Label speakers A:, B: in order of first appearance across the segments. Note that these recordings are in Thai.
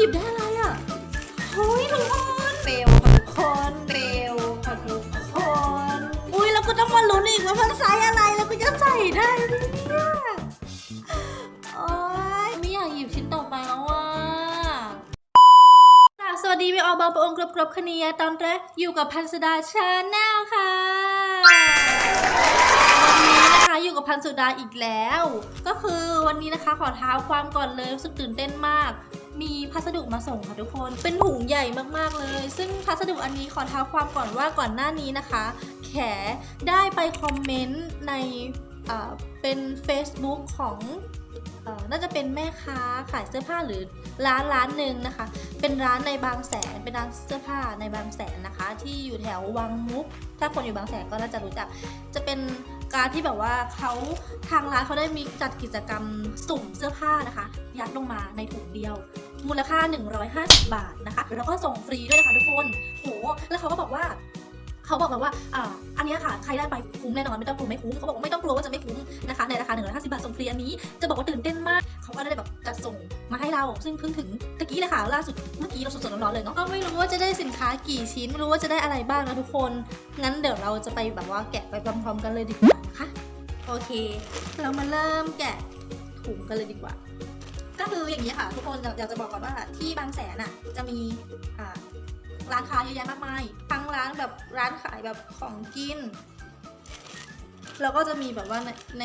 A: หยิบได้อะไรอะเฮ้ยทุกคนเปลวค่ะทุกคนเปลวค่ะทุกคน อุ้ยแล้วก็ต้องมาลุ้นอีกว่ามันไซส์อะไรแล้วก็จะใส่ได้ไหมเนี่ยโอ๊ยไม่อยากหยิบชิ้นต่อไปแล้วอะค่ะสวัสดีพี่ออบางประองค์กรบกรบคณียตอนแรกอยู่กับพันสุดาชาแนลค่ะวันนี้นะคะอยู่กับพันสุดาอีกแล้ว ก็คือวันนี้นะคะขอเท้าความก่อนเลยรู้สึกตื่นเต้นมาก มีพัสดุมาส่งค่ะทุกคน เป็นถุงใหญ่มากๆเลย ซึ่งพัสดุอันนี้ขอเท้าความก่อนว่าก่อนหน้านี้นะคะ แขได้ไปคอมเมนต์ในเป็น Facebook ของน่าจะเป็นแม่ค้าขายเสื้อผ้าหรือร้านร้านหนึ่งนะคะ เป็นร้านในบางแสน เป็นร้านเสื้อผ้าในบางแสนนะคะ ที่อยู่แถววังมุก ถ้าคนอยู่บางแสนก็น่าจะรู้จัก จะเป็นการที่แบบว่าเขาทางร้านเขาได้มีจัดกิจกรรมสุ่มเสื้อผ้านะคะ ยัดลงมาในถุงเดียว มูลค่า 150 บาทนะคะแล้วก็ส่งฟรีด้วยนะคะทุกคนโหแล้วเขาก็บอกว่าเขาบอกมาว่าอ่า อันนี้ค่ะ ใครได้ไปคุ้มแน่นอน ไม่ต้องกลัวไม่คุ้ม เขาบอกว่าไม่ต้องกลัวว่าจะไม่คุ้มนะคะ ในราคา 150 บาทส่งฟรีอันนี้ จะบอกว่าตื่นเต้นมาก เขาก็ได้แบบจัดส่งมาให้เรา ซึ่งเพิ่งถึงตะกี้เลยค่ะล่าสุด เมื่อกี้เราสดๆร้อนๆเลยเนาะ ก็ไม่รู้ว่าจะได้สินค้ากี่ชิ้น ไม่รู้ว่าจะได้อะไรบ้างนะทุกคน งั้นเดี๋ยวเราจะไปแบบว่าแกะไปพร้อมๆกันเลยดีกว่านะคะ โอเค เรามาเริ่มแกะถุงกันเลยดีกว่า ก็คืออย่างนี้ค่ะ ทุกคนอยากจะบอกก่อนว่าที่บางแสนอะจะมีอ่าร้านค้าเยอะแยะมากมายทั้งร้านแบบร้านขายแบบของกิน แล้วก็จะมีแบบว่าในใน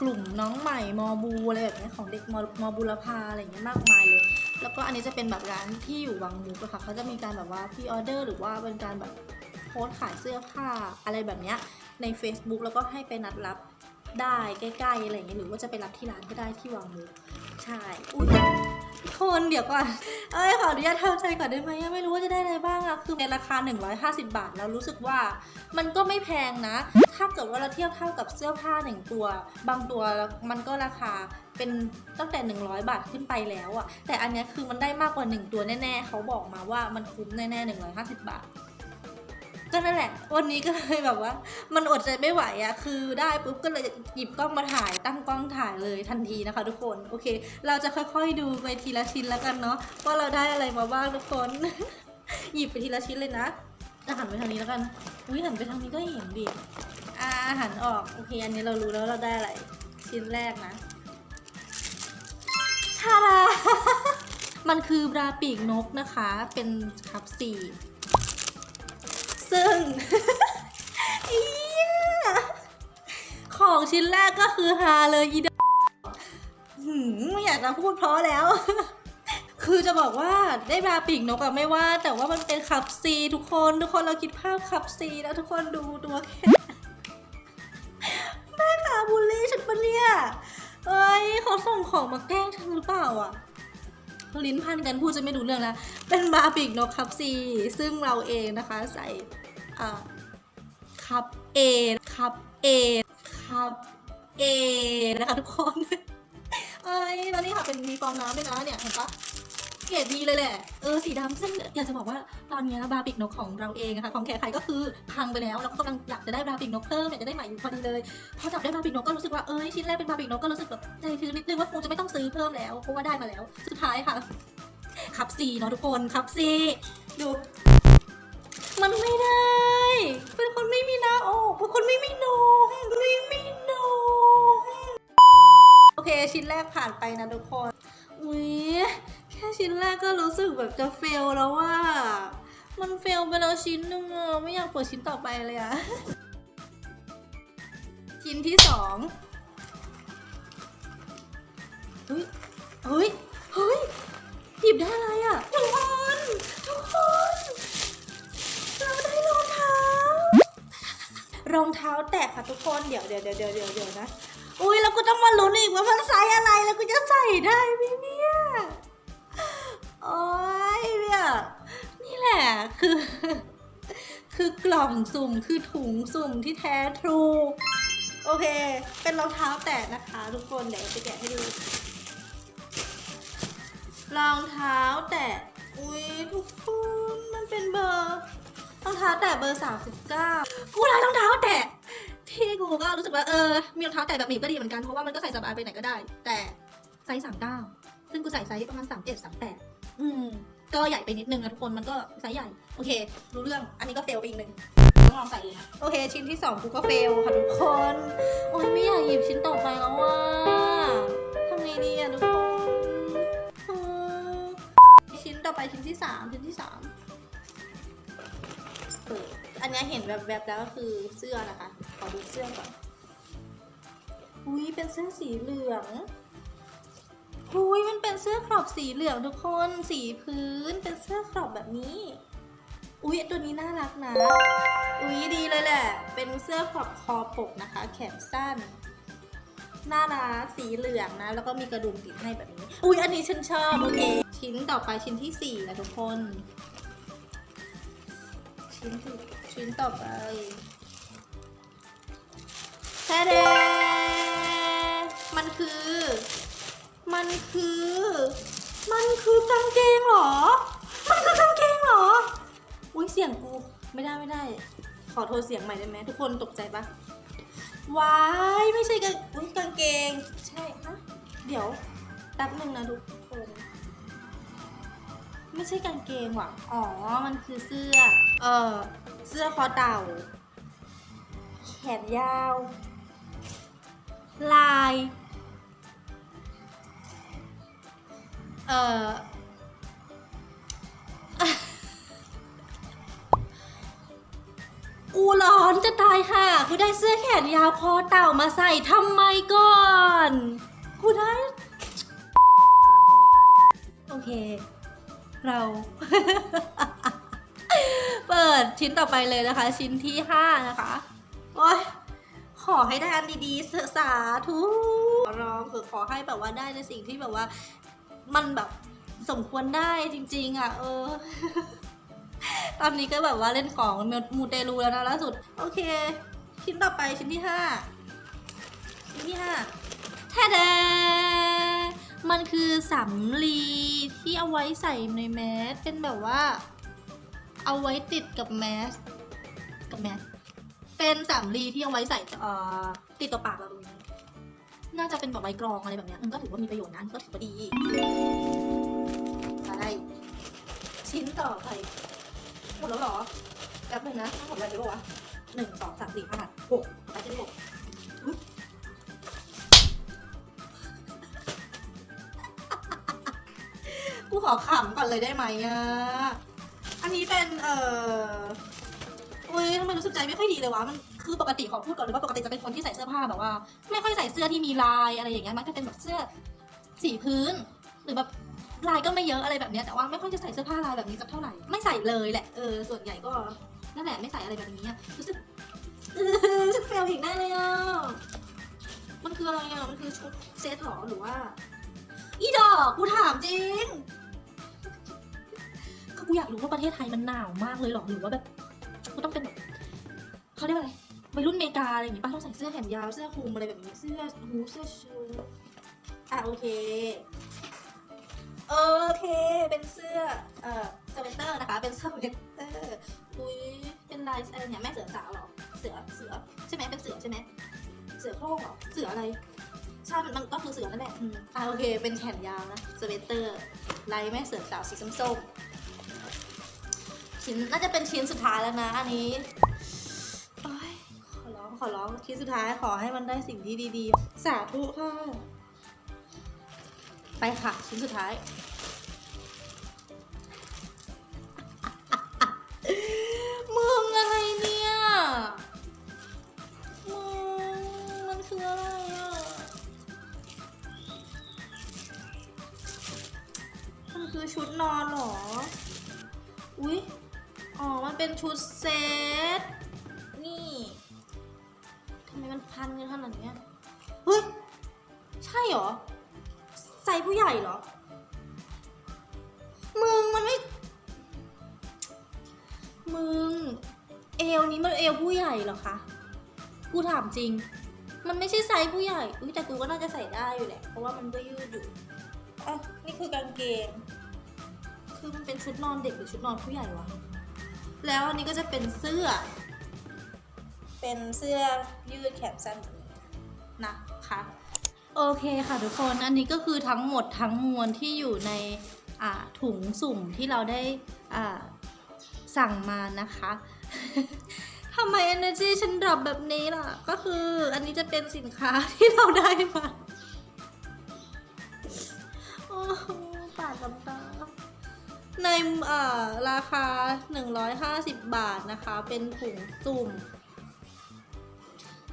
A: กลุ่มน้องใหม่มอบูอะไรแบบนี้ของเด็กมมอบูรพาอะไรอย่างเงี้ยมากมายเลย แล้วก็อันนี้จะเป็นแบบร้านที่อยู่วังมุกอะค่ะเขาจะมีการแบบว่าพรีออเดอร์หรือว่าเป็นการแบบโพสขายเสื้อผ้าอะไรแบบเนี้ยใน Facebook แล้วก็ให้ไปนัดรับ ได้ใกล้ๆอะไรอย่างเงี้ยหรือว่าจะไปรับที่ร้านก็ได้ที่วังมุกใช่อุ๊ยคนเดี๋ยวก่อน เอ้ยขออนุญาตทำใจก่อนได้ไหมไม่รู้ว่าจะได้อะไรบ้างอะคือในราคา 150 บาทแล้วรู้สึกว่ามันก็ไม่แพงนะ ถ้าเกิดว่าเราเทียบเท่ากับเสื้อผ้าหนึ่งตัว บางตัวมันก็ราคาเป็นตั้งแต่ 100 บาทขึ้นไปแล้วอะแต่อันนี้คือมันได้มากกว่า 1 ตัวแน่ๆ เขาบอกมาว่ามันคุ้มแน่ๆ 150 บาท ก็นั่นแหละ วันนี้ก็เลยแบบว่า มันอดใจไม่ไหวอะคือได้ปุ๊บก็เลยหยิบกล้องมาถ่าย ตั้งกล้องถ่ายเลยทันทีนะคะทุกคน โอเค เราจะค่อยๆดูไปทีละชิ้นแล้วกันเนาะ ว่าเราได้อะไรมาบ้างทุกคน หยิบไปทีละชิ้นเลยนะจะหันไปทางนี้แล้วกัน อุ้ยหันไปทางนี้ก็เห็นดิอ่าหันออก โอเค อันนี้เรารู้แล้วเราได้อะไร ชิ้นแรกนะทารามันคือบราปีกนกนะคะ เป็นคับสี่ ซึ่งของชิ้นแรกก็คือฮาเลยอีดอไม่อยากจะพูดเพราะแล้ว คือจะบอกว่าได้บราปีกนกอะไม่ว่า แต่ว่ามันเป็นขับซีทุกคนทุกคนเราคิดภาพขับซีแล้วทุกคนดูตัวแค่แม่ขาบูลลี่ฉันปะเนี่ยเอ้ยเขาส่งของมาแกล้งฉันหรือเปล่าอะ ลิ้นพันกันพูดจะไม่รู้เรื่องแล้ว เป็นบาบิกนกครับซีซึ่งเราเองนะคะใส่คับเอคับเอคับเอนะคะทุกคน เอ้ยแล้วนี่ค่ะเป็นมีฟองน้ำด้วยนะเนี่ยเห็นปะ เกรดดีเลยแหละ เออสีดำซึ่งอยากจะบอกว่าตอนเนี้ยบาปิกนกของเราเองอะค่ะของแขกใครก็คือพังไปแล้วแล้วก็กำลังอยากจะได้บาปิกนกเพิ่มอยากจะได้ใหม่อยู่พอดีเลย พอจับได้บาปิกนกก็รู้สึกว่าเอ้ยชิ้นแรกเป็นบาปิกนกก็รู้สึกแบบใจชื้นนิดนึงว่าคงจะไม่ต้องซื้อเพิ่มแล้วเพราะว่าได้มาแล้ว สุดท้ายค่ะขับซีเนาะทุกคนขับซีดูมันไม่ได้ เป็นคนไม่มีหน้าอกเป็นคนไม่มีนมไม่มีนมโอเคชิ้นแรกผ่านไปนะทุกคนอุ้ย ค่ชิ้นแรกก็รู้สึกแบบจะเฟลแล้วว่า มันเฟลไปแล้วชิ้นหนึงอะไม่อยากเปิดชิ้นต่อไปเลยอะ ชิ้นที่สองเฮ้ย เฮ้ย เฮ้ย หยิบได้อะไรอะทุกคน ทุกคน เราได้รองเท้า รองเท้าแตะค่ะทุกคนเดี๋ยวเดี๋ยวเดี๋ยวเดี๋ยวเดี๋ยวเดี๋ยวนะ อุ้ยแล้วกูต้องมาลุ้นอีกว่ามันไซส์อะไรแล้วกูจะใส่ได้ไหมเนี่ย โอ้ยเนี่ยนี่แหละคือ คือกล่องสุ่มคือถุงสุ่มที่แท้ทรู โอเค เป็นรองเท้าแตะนะคะ ทุกคนเดี๋ยวจะแกะให้ดูรองเท้าแตะอุ้ยทุกคนมันเป็นเบอร์รองเท้าแตะเบอร์ 39 กูได้รองเท้าแตะที่กูก็รู้สึกว่าเออมีรองเท้าแตะแบบนี้ก็ดีเหมือนกันเพราะว่ามันก็ใส่สบายไปไหนก็ได้ แต่ไซส์39 ซึ่งกูใส่ไซส์ประมาณ 37 38 อืม ก็ใหญ่ไปนิดนึงนะทุกคนมันก็ไซส์ใหญ่ โอเค รู้เรื่องอันนี้ก็เฟลไปอีกหนึ่งต้องลองใส่ดูนะโอเค ชิ้นที่สองกูก็เฟลค่ะทุกคนโอ้ยไม่อยากหยิบชิ้นต่อไปแล้วว่าทำไงดีอะทุกคนชิ้นต่อไปชิ้นที่สามชิ้นที่สามเอออันนี้เห็นแบบแบบแล้วก็คือเสื้อนะคะ ขอดูเสื้อก่อนอุ้ยเป็นเสื้อสีเหลือง อุ้ยมันเป็นเสื้อครอบสีเหลืองทุกคน สีพื้นเป็นเสื้อครอบแบบนี้ อุ้ยตัวนี้น่ารักนะ อุ้ยดีเลยแหละ เป็นเสื้อครอบคอปกนะคะ แขนสั้น น่ารักสีเหลืองนะ แล้วก็มีกระดุมติดให้แบบนี้ อุ้ยอันนี้ฉันชอบโอเค ชิ้นต่อไปชิ้นที่สี่นะทุกคน ชิ้นชิ้นต่อไปแท้ มันคือ มันคือกางเกงเหรอ มันคือกางเกงเหรอ อุ้ยเสียงกู ไม่ได้ไม่ได้ ขอโทษเสียงใหม่ได้ไหมทุกคนตกใจปะว้ายไม่ใช่กางอุ้ยกางเกง ใช่ฮะเดี๋ยวแป๊บนึงนะทุกคนไม่ใช่กางเกงว่ะ อ๋อ มันคือเสื้อ เออเสื้อคอเต่า แขนยาว ลาย เออกูร้อนจะตายค่ะ กูได้เสื้อแขนยาวคอเต่ามาใส่ทำไมก่อน กูได้ โอเค เรา เปิดชิ้นต่อไปเลยนะคะ ชิ้นที่ 5 นะคะ โอ้ยขอให้ได้อันดีๆสาธุร้องคือขอให้แบบว่าได้ในสิ่งที่แบบว่า มันแบบสมควรได้จริง ๆ อะ เออ ตอนนี้ก็แบบว่าเล่นของมูเตลูแล้วนะล่าสุด โอเค ชิ้นต่อไปชิ้นที่5ชิ้นที่5แท้แดมันคือสำลีที่เอาไว้ใส่ในแมสเป็นแบบว่า เอาไว้ติดกับแมสกับแมสเป็นสำลีที่เอาไว้ใส่ติดตัวปากเราตรง น่าจะเป็นแบบใบกรองอะไรแบบเนี้ยมันก็ถือว่ามีประโยชน์นะก็ถือว่าดีใช่ชิ้นต่อไปหมดแล้วเหรอแป๊บนึงนะทั้งหมดแล้วหรือเปล่าวะหนึ่งสองสามสี่ห้าหกไปชิ้นที่หกอุ๊ยกูขอขำก่อนเลยได้ไหมอะ อันนี้เป็นเอ่อ อุ้ยทำไมรู้สึกใจไม่ค่อยดีเลยวะ มัน คือปกติขอพูดก่อนเลยว่าปกติจะเป็นคนที่ใส่เสื้อผ้าแบบว่า ไม่ค่อยใส่เสื้อที่มีลายอะไรอย่างเงี้ยมันจะเป็นแบบเสื้อสีพื้น หรือแบบลายก็ไม่เยอะอะไรแบบเนี้ยแต่ว่าไม่ค่อยจะใส่เสื้อผ้าลายแบบนี้สักเท่าไหร่ไม่ใส่เลยแหละเออส่วนใหญ่ก็นั่นแหละไม่ใส่อะไรแบบนี้รู้สึกฉันเฟลอีกแน่เลยอะมันคืออะไรอะมันคือชุดเซตหรอหรือว่าอีดอกกูถามจริงคือกูอยากรู้ว่าประเทศไทยมันหนาวมากเลยหรอหรือว่าแบบกูต้องเป็นแบบเขาเรียกว่าอะไร วัยรุ่นเมกาอะไรอย่างงี้ป่ะต้องใส่เสื้อแขนยาวเสื้อคลุมอะไรแบบนี้เสื้อฮูเสื้อเชิ้ตอะโอเคโอเค เป็นเสื้อ เอ่อสเวตเตอร์นะคะ เป็นเสื้อเวตเตอร์ อุ้ย เป็นลายอะไรเนี่ย แม่เสือสาวหรอ เสือ เสือ ใช่ไหมเป็นเสือใช่ไหม เสือโคร่งหรอ เสืออะไร ใช่ มันมันก็คือเสือนั่นแหละอืมอะโอเค เป็นแขนยาวนะ สเวตเตอร์ ลายแม่เสือสาวสีส้มๆ ชิ้นน่าจะเป็นชิ้นสุดท้ายแล้วนะ อันนี้ อร้องขอร้องชิ้นสุดท้ายขอให้มันได้สิ่งที่ดีๆ สาธุค่ะ ไปค่ะ ชิ้นสุดท้าย มึงอะไรเนี่ย มึง มันคืออะไรอะ มันคือชุดนอนเหรอ อุ๊ย อ๋อ มันเป็นชุดเซตนี่ ทำไมมันพันกันขนาดเนี้ยเฮ้ย ใช่เหรอ ใส่ผู้ใหญ่เหรอ มึงมันไม่ มึง เอวนี้มันเอวผู้ใหญ่เหรอคะ กูถามจริง มันไม่ใช่ไซส์ผู้ใหญ่ อุ้ยแต่กูก็น่าจะใส่ได้อยู่แหละ เพราะว่ามันก็ยืดอยู่อะนี่คือกางเกง คือมันเป็นชุดนอนเด็กหรือชุดนอนผู้ใหญ่วะ แล้วอันนี้ก็จะเป็นเสื้อ เป็นเสื้อยืดแขนสั้นแบบนี้นะคะโอเคค่ะทุกคนอันนี้ก็คือทั้งหมดทั้งมวลที่อยู่ในถุงสุ่มที่เราได้สั่งมานะคะทำไม energy ฉันดรอปแบบนี้ล่ะ ก็คืออันนี้จะเป็นสินค้าที่เราได้มา โอ้ปาดน้ำตา ในเอ่อราคา 150 บาทนะคะ เป็นถุงสุ่ม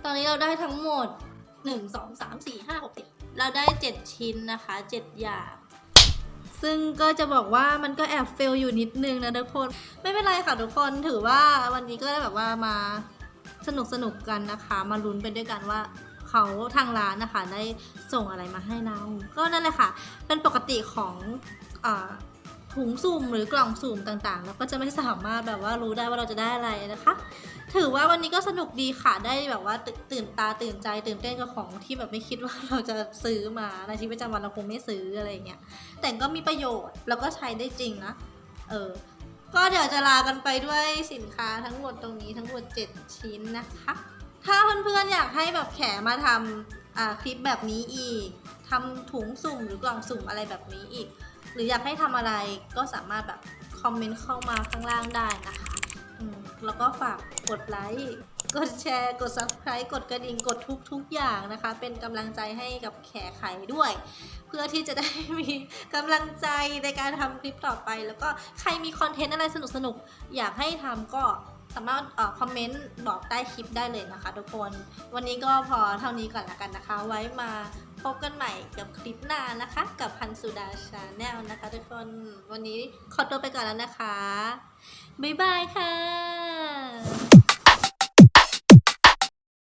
A: ตอนนี้เราได้ทั้งหมด 1 2 3 4 5 6 7เราได้ 7 ชิ้นนะคะ 7 อย่าง ซึ่งก็จะบอกว่ามันก็แอบเฟลอยู่นิดนึงนะทุกคน ไม่เป็นไรค่ะทุกคนถือว่าวันนี้ก็ได้แบบว่ามาสนุกสนุกกันนะคะ มาลุ้นไปด้วยกันว่าเขาทางร้านนะคะได้ส่งอะไรมาให้เรา ก็นั่นแหละค่ะ เป็นปกติของอถุงสุ่มหรือกล่องสุ่มต่างๆ แล้วก็จะไม่สามารถแบบว่ารู้ได้ว่าเราจะได้อะไรนะคะ ถือว่าวันนี้ก็สนุกดีค่ะได้แบบว่าตื่นตาตื่นใจตื่นเต้นกับของที่แบบไม่คิดว่าเราจะซื้อมาในชีวิตประจำวันเราคงไม่ซื้ออะไรอย่างเงี้ยแต่ก็มีประโยชน์แล้วก็ใช้ได้จริงนะเออก็เดี๋ยวจะลากันไปด้วยสินค้าทั้งหมดตรงนี้ทั้งหมด 7 ชิ้นนะคะ ถ้าเพื่อนๆอยากให้แบบแขมาทำคลิปแบบนี้อีกทำถุงสุ่มหรือกล่องสุ่มอะไรแบบนี้อีก หรืออยากให้ทำอะไรก็สามารถแบบคอมเมนต์เข้ามาข้างล่างได้นะคะ แล้วก็ฝากกดไลค์กดแชร์ กด subscribe กดกระดิ่ง กดทุกทุกอย่างนะคะ เป็นกำลังใจให้กับแขไขด้วย เพื่อที่จะได้มีกำลังใจในการทำคลิปต่อไป แล้วก็ใครมีคอนเทนต์อะไรสนุกๆอยากให้ทำก็สามารถอคอมเมนต์บอกใต้คลิปได้เลยนะคะทุกคน วันนี้ก็พอเท่านี้ก่อนละกันนะคะ ไว้มาพบกันใหม่กับคลิปหน้านะคะ กับพันสุดาชาแนลนะคะทุกคน วันนี้ขอตัวไปก่อนแล้วนะคะ บ๊ายบายค่ะ